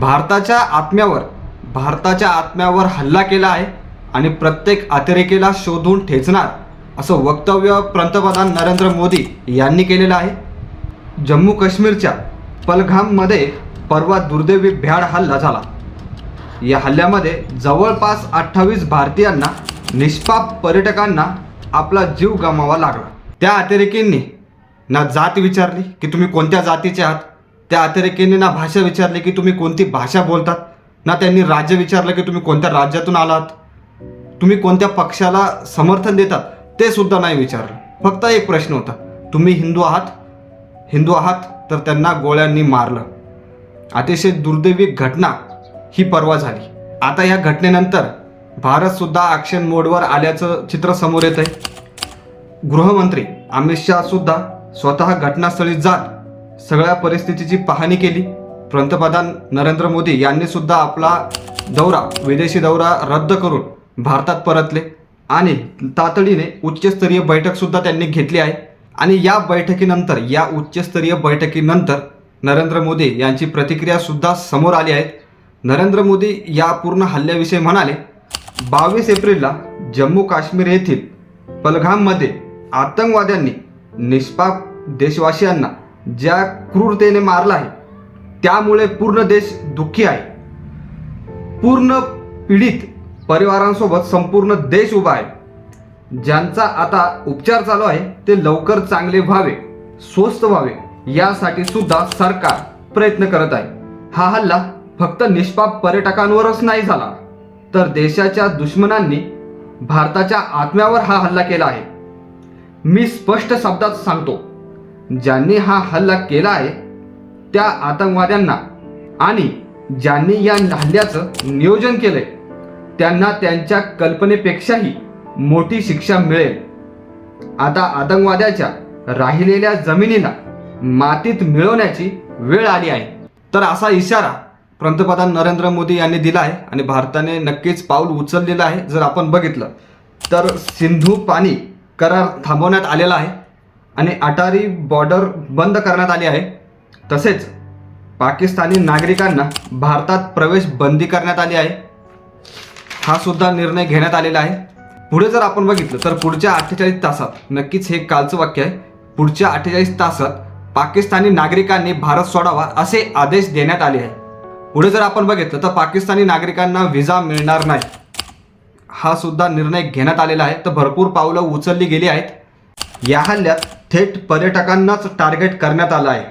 भारताच्या आत्म्यावर भारताच्या आत्म्यावर हल्ला केला आहे आणि प्रत्येक अतिरेकीला शोधून ठेचणार असं वक्तव्य पंतप्रधान नरेंद्र मोदी यांनी केलेलं आहे. जम्मू काश्मीरच्या पलघाममध्ये परवा दुर्दैवी भ्याड हल्ला झाला. या हल्ल्यामध्ये जवळपास अठ्ठावीस भारतीयांना निष्पाप पर्यटकांना आपला जीव गमावा लागला. त्या अतिरेकींनी ना जात विचारली की तुम्ही कोणत्या जातीचे आहात? त्या अतिरेकींनी ना भाषा विचारली की तुम्ही कोणती भाषा बोलतात? ना त्यांनी राज्य विचारलं की तुम्ही कोणत्या राज्यातून आलात? तुम्ही कोणत्या पक्षाला समर्थन देतात? ते सुद्धा नाही विचारलं. फक्त एक प्रश्न होता. तुम्ही हिंदू आहात? हिंदू आहात? तर त्यांना गोळ्यांनी मारलं. अतिशय दुर्दैवी घटना ही परवा झाली. आता या घटनेनंतर भारतसुद्धा ॲक्शन मोडवर आल्याचं चित्र समोर येत आहे गृहमंत्री अमित शहा सुद्धा स्वतः घटनास्थळी जात सगळ्या परिस्थितीची पाहणी केली पंतप्रधान नरेंद्र मोदी यांनी सुद्धा आपला दौरा विदेशी दौरा रद्द करून भारतात परतले आणि तातडीने उच्चस्तरीय बैठकसुद्धा त्यांनी घेतली आहे. आणि या बैठकीनंतर या उच्चस्तरीय बैठकीनंतर नरेंद्र मोदी यांची प्रतिक्रियासुद्धा समोर आली आहे. नरेंद्र मोदी या पूर्ण हल्ल्याविषयी म्हणाले बावीस एप्रिलला जम्मू काश्मीर येथील पलघाममध्ये आतंकवाद्यांनी निष्पाप देशवासियांना ज्या क्रूरतेने मारला आहे त्यामुळे पूर्ण देश दुःखी आहे. पूर्ण पीडित परिवारांसोबत संपूर्ण देश उभा आहे. ज्यांचा आता उपचार चालू आहे ते लवकर चांगले व्हावे स्वस्त व्हावे यासाठी सुद्धा सरकार प्रयत्न करत आहे. हा हल्ला फक्त निष्पाप पर्यटकांवरच नाही झाला तर देशाच्या दुश्मनांनी भारताच्या आत्म्यावर हा हल्ला केला आहे. मी स्पष्ट शब्दात सांगतो ज्यांनी हा हल्ला केला आहे त्या आतंकवाद्यांना आणि ज्यांनी या हल्ल्याचं नियोजन केलंय त्यांना त्यांच्या कल्पनेपेक्षाही मोठी शिक्षा मिळेल. आता आतंकवाद्याच्या राहिलेल्या जमिनीला मातीत मिळवण्याची वेळ आली आहे. तर असा इशारा पंतप्रधान नरेंद्र मोदी यांनी दिला आहे आणि भारताने नक्कीच पाऊल उचललेलं आहे जर आपण बघितलं. तर सिंधू पाणी करार थांबवण्यात आलेला आहे. आणि अटारी बॉर्डर बंद करण्यात आली आहे. तसेच पाकिस्तानी नागरिकांना भारतात प्रवेश बंदी करण्यात आली आहे. हा सुद्धा निर्णय घेण्यात आलेला आहे. पुढे जर आपण बघितलं तर पुढच्या अठ्ठेचाळीस तासात नक्कीच हे कालचं वाक्य आहे पुढच्या अठ्ठेचाळीस तासात पाकिस्तानी नागरिकांनी भारत सोडावा असे आदेश देण्यात आले आहे. पुढे जर आपण बघितलं तर पाकिस्तानी नागरिकांना व्हिसा मिळणार नाही. हा सुद्धा निर्णय घेण्यात आलेला आहे. तर भरपूर पावलं उचलली गेली आहेत. या हल्ल्यात थेट पर्यटकांनाच टार्गेट करण्यात आलं आहे.